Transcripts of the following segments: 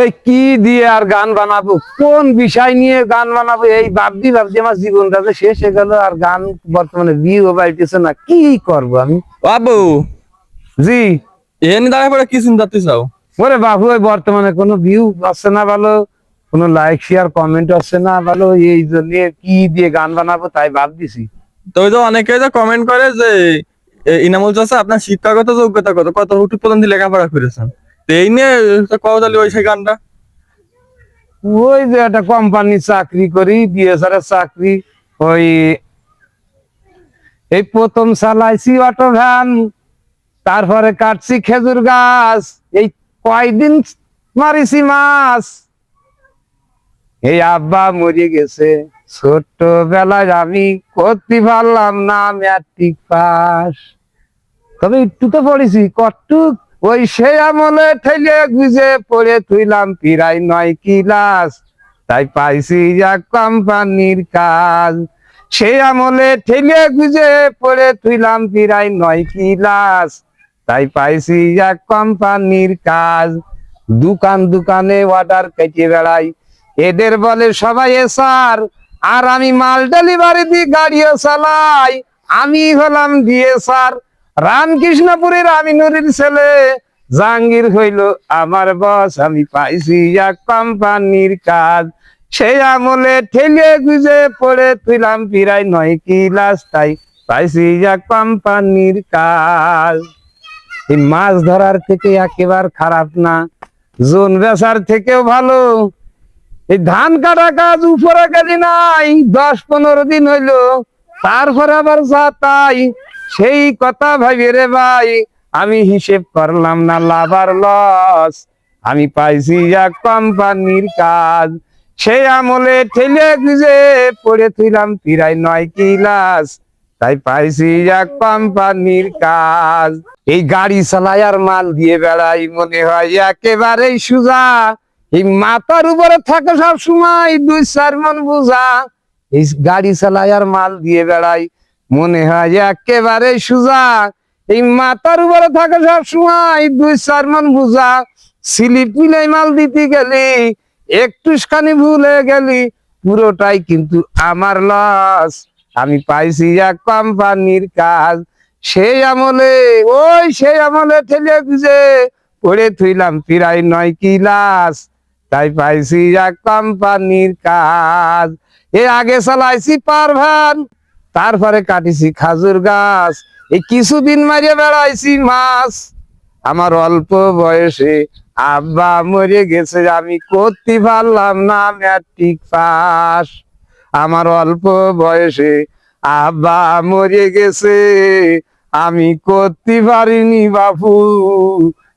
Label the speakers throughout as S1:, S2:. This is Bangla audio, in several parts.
S1: এই কি দিয়ে আর গান বানাবো? কোন বিষয় নিয়ে গান বানাবো? এই ভাবছি ভাবছি আমার জীবনটা যে শেষ হয়ে গেল আর গান বর্তমানে বিয়ে বাড়িতেছে না। কি করব আমি?
S2: বাবু!
S1: জি।
S2: এনে দাঁড়ায় পড়ে কি চিন্তা চাও?
S1: ওরে বাবু ওই বর্তমানে কোনো ভিউ আসছে না ভালো? কোনো লাইক শেয়ার কমেন্ট আসছে না ভালো? এই জন্য কি দিয়ে গান বানাবো তাই ভাবতেছি।
S2: তো যে অনেকে যে কমেন্ট করে যে এ, ইনামুল চাষা আপনার শিক্ষাগত যোগ্যতা কত? কত? উঠু পর্যন্ত লেখাপড়া করেছেন। তো এই নিয়ে কওতালি ওই সেই গানটা?
S1: ওই যে একটা কোম্পানি চাকরি করি, বিএসআর চাকরি, ওই এই প্রথম চালাইছি অটো ভ্যান, তারপরে কাটছি খেজুর গাছ, এই কয়দিন মারিছি মাছ। এই আব্বা মরে গেছে, ছোট্টবেলায় আমি করতে পারলাম না ম্যাট্রিক পাস। তবে একটু তো পড়েছি কটুক ওই সে আমলে ঠেলে গুজে পড়ে তুইলাম পিরাই নয় কিলাস। তাই পাইছি এক কোম্পানির কাজ। সে আমলে ঠেলে গুজে পড়ে তুইলাম পিরাই নয় কিলাস। তাই পাইছি এক কোম্পানির কাজ। দোকান দোকানে অর্ডার কেটে বেড়াই। এদের বলে সবাই এসার আর আমি মাল ডেলিভারি দিয়ে গাড়িও চালাই। আমি হলাম দিয়ে স্যার। রামকৃষ্ণপুরের আমি নুরির ছেলে। জাহাঙ্গীর হইল, আমার বস আমি পাইছি এক কোম্পানির কাজ। সেই আমলে ঠেলে গুজে পড়ে, তুইলাম পিরাই নয় কিলাস তাই পাইছি এক কোম্পানির কাজ। এই মাছ ধরার থেকে একেবার খারাপ না, জোন বেচার থেকেও ভালো। এই ধান কাটা কাজ উপরে গেলি নাই, দশ পনেরো দিন হইল তারপরে আবার যা তাই, সেই কথা ভাবি রে ভাই। আমি হিসেব করলাম না লাভ আর লস আমি পাইছি এক কোম্পানির কাজ। সেই আমলে ঠেলে গুজে পড়ে তুইলাম পিরাই নয় কিলাস তাই পাইছি এক কোম্পানির কাজ। এই গাড়ি চালাই আর মাল দিয়ে বেড়াই মনে হয় একেবারেই সুজা। এই মাথার উপরে থাকে সব সময় দুই চার মন বোঝা। এই গাড়ি চালাই আর মাল দিয়ে বেড়াই মনে হয় একেবারে সুজা। এই মাথার উপরে থাকে সব সময় দুই চার মন বোঝা। স্লিপ মিলাই মাল দিতে গেলি, একটুখানি ভুলে গেলি, পুরোটাই কিন্তু আমার লস আমি পাইছি এক কোম্পানির কাজ। সেই আমলে, ওই সেই আমলে ঠেলে গুজে পড়ে থইলাম পিরাই নয় কিলাস তাই পাইছি এক কোম্পানির কাজ। এ আগে চালাইছি পারভান তারপরে কাটিছি খাজুর গাছ। এই কিছুদিন মারিয়ে বেড়াইছি মাছ। আমার অল্প বয়সে আব্বা মরে গেছে, আমি করতে পারলাম না ম্যাট্রিক পাস। আমার অল্প বয়সে আব্বা মরে গেছে, আমি করতে পারিনি বাপু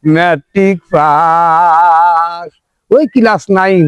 S1: ম্যাট্রিক পাস। ওই ক্লাস নাইন